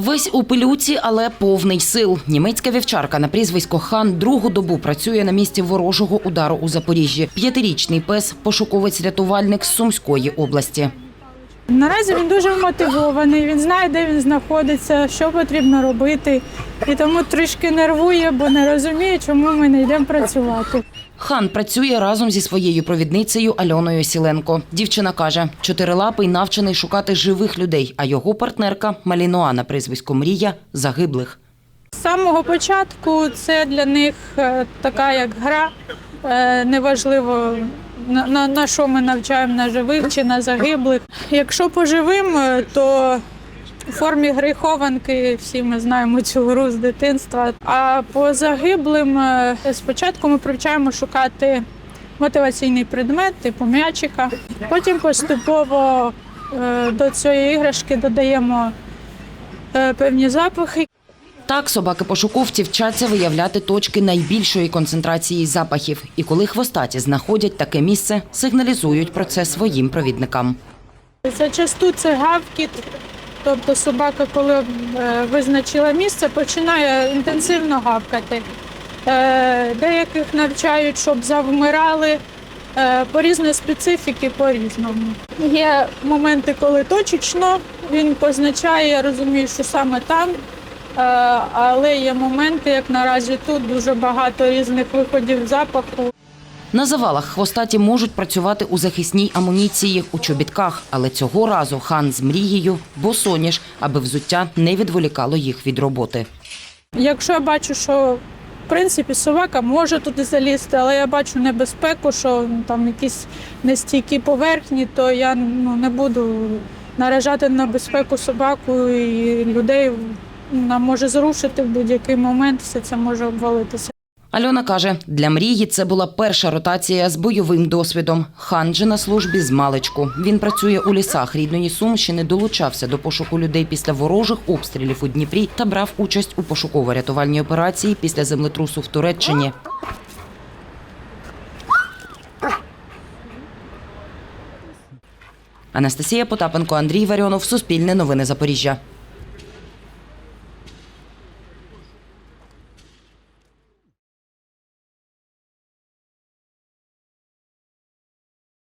Весь у пилюці, але повний сил. Німецька вівчарка на прізвисько Хан другу добу працює на місці ворожого удару у Запоріжжі. П'ятирічний пес пошуковець-рятувальник з Сумської області. Наразі він дуже вмотивований, він знає, де він знаходиться, що потрібно робити, і тому трішки нервує, бо не розуміє, чому ми не йдемо працювати. Хан працює разом зі своєю провідницею Альоною Сіленко. Дівчина каже, чотирилапий навчений шукати живих людей, а його партнерка Малінуа на прізвисько Мрія загиблих. З самого початку це для них е, така як гра. Е, Неважливо на, на, на що ми навчаємо на живих чи на загиблих. Якщо по живим, е, то у формі гри хованки всі ми знаємо цю гру з дитинства. А по загиблим е, спочатку ми привчаємо шукати мотиваційний предмет, типу м'ячика. Потім поступово е, до цієї іграшки додаємо певні запахи. Так, собаки-пошуковці вчаться виявляти точки найбільшої концентрації запахів. І коли хвостаті знаходять таке місце, сигналізують про це своїм провідникам. Зачасту це гавкіт. Тобто собака, коли е, визначила місце, починає інтенсивно гавкати. Е, деяких навчають, щоб завмирали. Е, по різної специфіки по-різному. Є моменти, коли точечно він позначає, розуміє, що саме там. Е, але є моменти, як наразі тут, дуже багато різних виходів запаху. На завалах хвостаті можуть працювати у захисній амуніції у чобітках, але цього разу хан з мрією босоніж, аби взуття не відволікало їх від роботи. Якщо я бачу, що в принципі собака може туди залізти, але я бачу небезпеку, що ну, там якісь нестійкі поверхні, то я ну, не буду наражати на безпеку собаку і людей. Вона може зрушити в будь-який момент, все це може обвалитися. Альона каже, для мрії це була перша ротація з бойовим досвідом. Хан же на службі з маличку. Він працює у лісах рідної Сумщини, долучався до пошуку людей після ворожих обстрілів у Дніпрі та брав участь у пошуково-рятувальній операції після землетрусу в Туреччині. Анастасія Потапенко, Андрій Варіонов, Суспільне новини Запоріжжя.